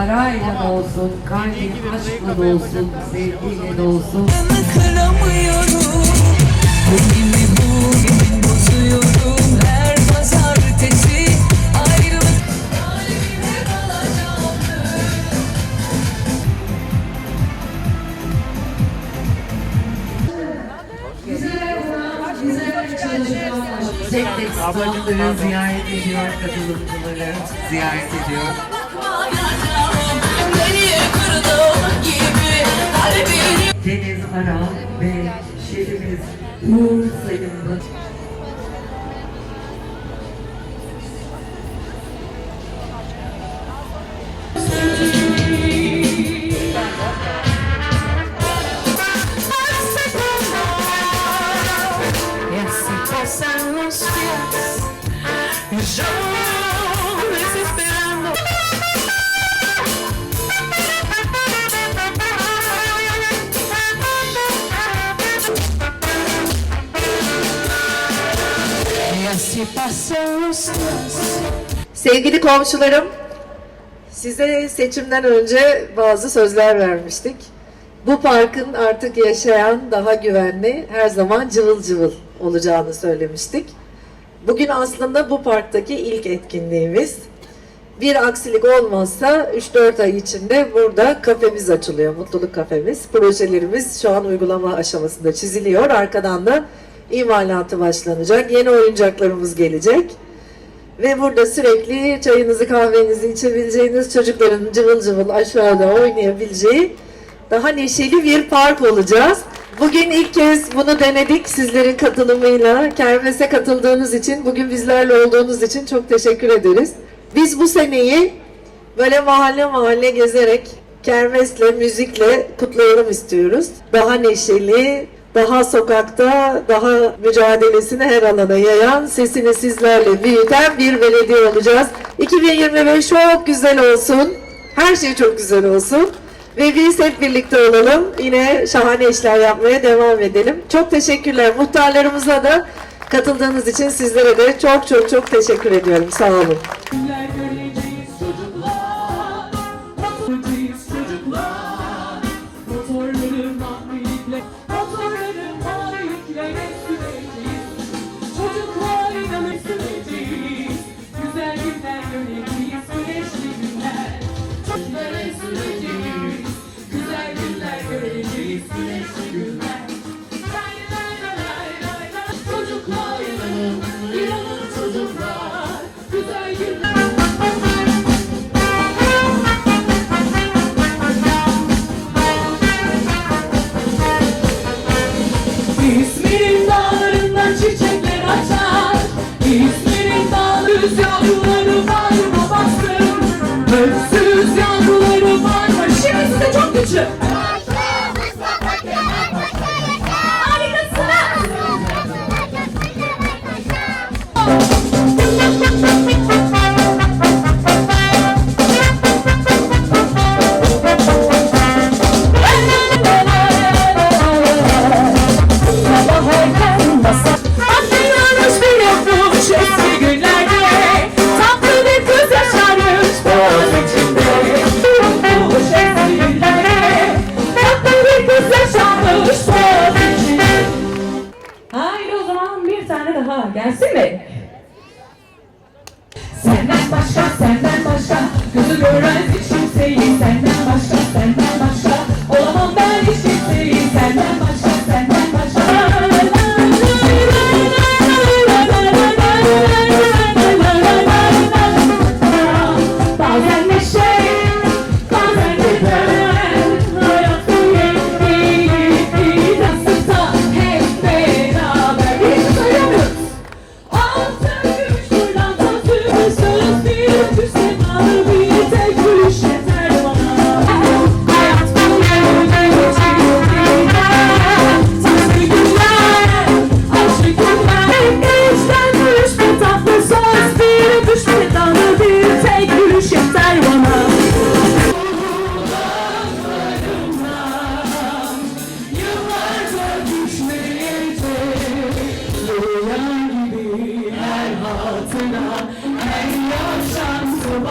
parayla da olsun, kalbin aşkla da olsun, sevgiyle de olsun. kıramıyorum Bugünü bugün bozuyorum her pazartesi Tek tek standları ziyaret ediyor, katılımcıları ziyaret ediyor. Deniz Umarov ve şefimiz Uğur passar Batı. Já Sevgili komşularım, size seçimden önce bazı sözler vermiştik. Bu parkın artık yaşayan, daha güvenli, her zaman cıvıl cıvıl olacağını söylemiştik. Bugün aslında bu parktaki ilk etkinliğimiz. Bir aksilik olmazsa 3-4 ay içinde burada kafemiz açılıyor, mutluluk kafemiz. Projelerimiz şu an uygulama aşamasında çiziliyor. Arkadan da imalatı başlanacak, yeni oyuncaklarımız gelecek. Ve burada sürekli çayınızı kahvenizi içebileceğiniz çocukların cıvıl cıvıl aşağıda oynayabileceği daha neşeli bir park olacağız. Bugün ilk kez bunu denedik sizlerin katılımıyla. Kermes'e katıldığınız için, bugün bizlerle olduğunuz için çok teşekkür ederiz. Biz bu seneyi böyle mahalle mahalle gezerek kermesle, müzikle kutlayalım istiyoruz. Daha neşeli, daha sokakta, daha mücadelesini her alana yayan, sesini sizlerle büyüten bir belediye olacağız. 2025 çok güzel olsun. Her şey çok güzel olsun. Ve biz hep birlikte olalım. Yine şahane işler yapmaya devam edelim. Çok teşekkürler. Muhtarlarımıza da katıldığınız için sizlere de çok çok çok teşekkür ediyorum. Sağ olun. Günler Lay lay lay İzmir'in dağlarından çiçekler açar gelsin mi? Senden başka, senden başka Gözü görmez